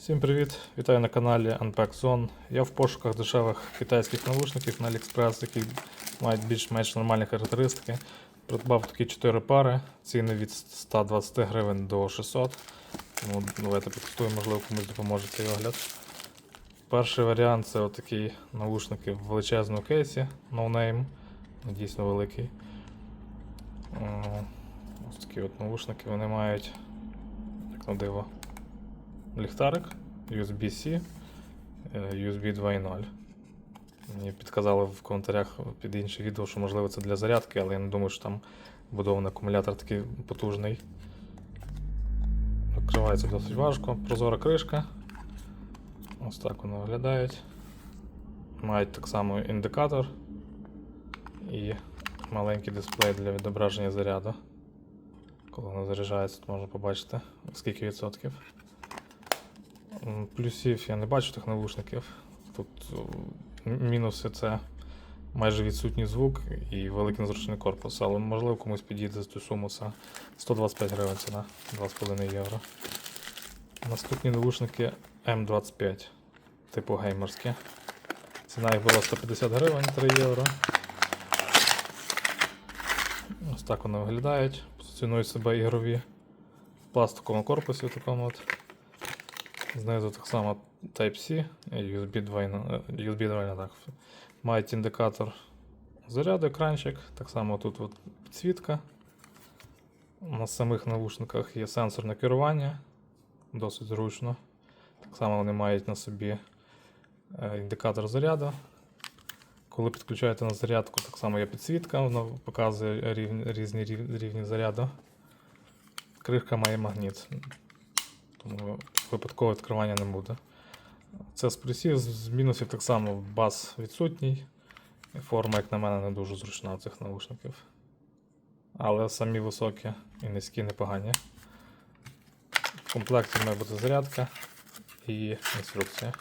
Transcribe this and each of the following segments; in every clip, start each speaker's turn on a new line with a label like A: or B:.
A: Всім привіт! Вітаю на каналі Unpack Zone. Я в пошуках дешевих китайських навушників на AliExpress, які мають більш-менш нормальні характеристики. Придбав такі 4 пари, ціни від 120 гривень до 600. Тому давайте потестуємо, можливо, комусь допоможе цей огляд. Перший варіант це отакі навушники в величезному кейсі, no name, дійсно великий. Ось такі от навушники вони мають, як на диво, ліхтарик, USB-C, USB 2.0. Мені підказали в коментарях під інші відео, що можливо це для зарядки, але я не думаю, що там будований акумулятор такий потужний. Відкривається досить важко. Прозора кришка. Ось так вони виглядають. Мають так само індикатор і маленький дисплей для відображення заряду. Коли воно заряджається, то можна побачити скільки відсотків. Плюсів я не бачу тих навушників. Тут мінуси це майже відсутній звук і великий незручний корпус, але можливо комусь підійде за цю суму це 125 гривень ціна, 2,5 євро. Наступні навушники М25, типу геймерські. Ціна їх була 150 гривень, 3 євро. Ось так вони виглядають. Позиціонують себе ігрові в пластиковому корпусі такому от. Знизу так само Type-C USB 2.0, е, USB 2.0, так. Мають індикатор заряду, екранчик. Так само тут от підсвітка. На самих навушниках є сенсорне керування, досить зручно. Так само вони мають на собі е, індикатор заряду. Коли підключаєте на зарядку, так само є підсвітка, воно показує рівні, різні рівні заряду. Кришка має магніт, тому випадкового відкривання не буде. Це з плюсів, з- мінусів так само бас відсутній. І Форма, як на мене, не дуже зручна у цих наушників. Але самі високі і низькі непогані. В комплекті має бути зарядка і інструкція.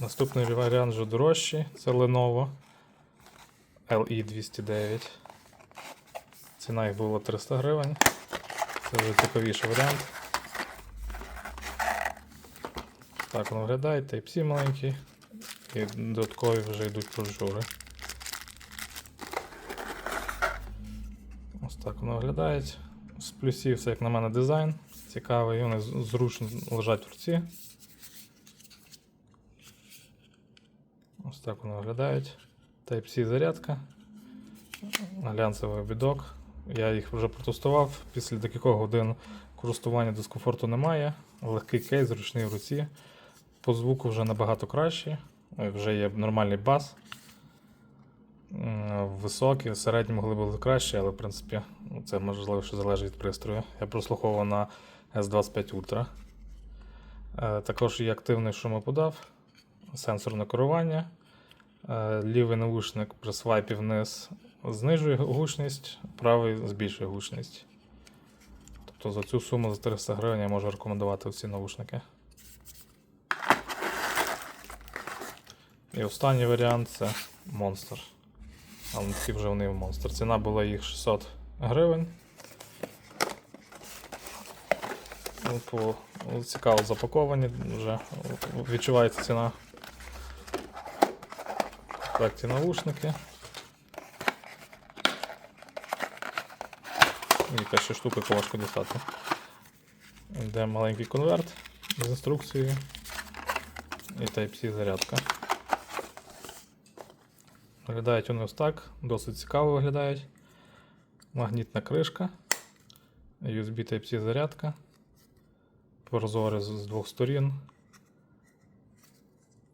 A: Наступний варіант вже дорожчий. Це Lenovo LE209. Ціна їх була 300 гривень. Це вже цікавіший варіант. Так воно виглядає, Type-C маленький. І додаткові вже йдуть прожури. Ось так воно виглядає. З плюсів це, як на мене, дизайн. Цікавий, вони зручно лежать в руці. Ось так вони виглядають. Type-C зарядка. Глянцевий обідок. Я їх вже протестував. Після декількох годин користування дискомфорту немає. Легкий кейс, зручний в руці. По звуку вже набагато краще. Е, Вже є нормальний бас. Високий, середні могли бути краще, але в принципі це можливо, що залежить від пристрою. Я прослуховував на S25 Ultra. Е, Також є активний шумоподав, сенсорне керування. Е, Лівий навушник при свайпі вниз знижує гучність, правий збільшує гучність. Тобто за цю суму за 300 гривень я можу рекомендувати ці навушники. І останній варіант це Monster. Але ці вже вони Monster. Ціна була їх 600 гривень. Ну, по, цікаво запаковані, вже відчувається ціна. В комплекті навушники. І якась ще штука, яку важко дістати. Йде маленький конверт з інструкцією. І Type-C зарядка. Виглядають вони ось так, досить цікаво виглядають. Магнітна кришка, USB Type-C зарядка. Прозори з двох сторін.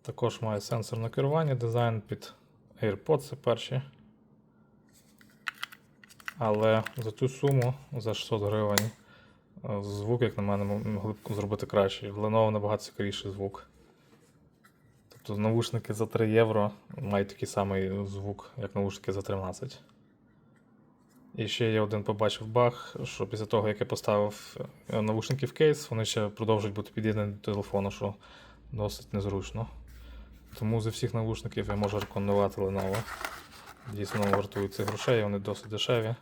A: Також має сенсорне керування, дизайн під AirPods це перші. Але за цю суму, за 600 гривень, е, звук, як на мене, могли б зробити краще. Lenovo набагато цікавіший звук. Тобто навушники за 3 євро мають такий самий звук, як навушники за 13. І ще я один побачив баг, що після того, як я поставив е, навушники в кейс, вони ще продовжують бути під'єднані до телефону, що досить незручно. Тому зі всіх навушників я можу рекомендувати Lenovo. Дійсно вартуються грошей, вони досить дешеві.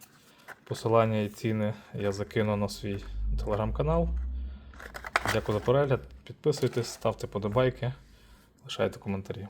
A: Посилання і ціни я закину на свій телеграм-канал. Дякую за перегляд, підписуйтесь, ставте подобайки, лишайте коментарі.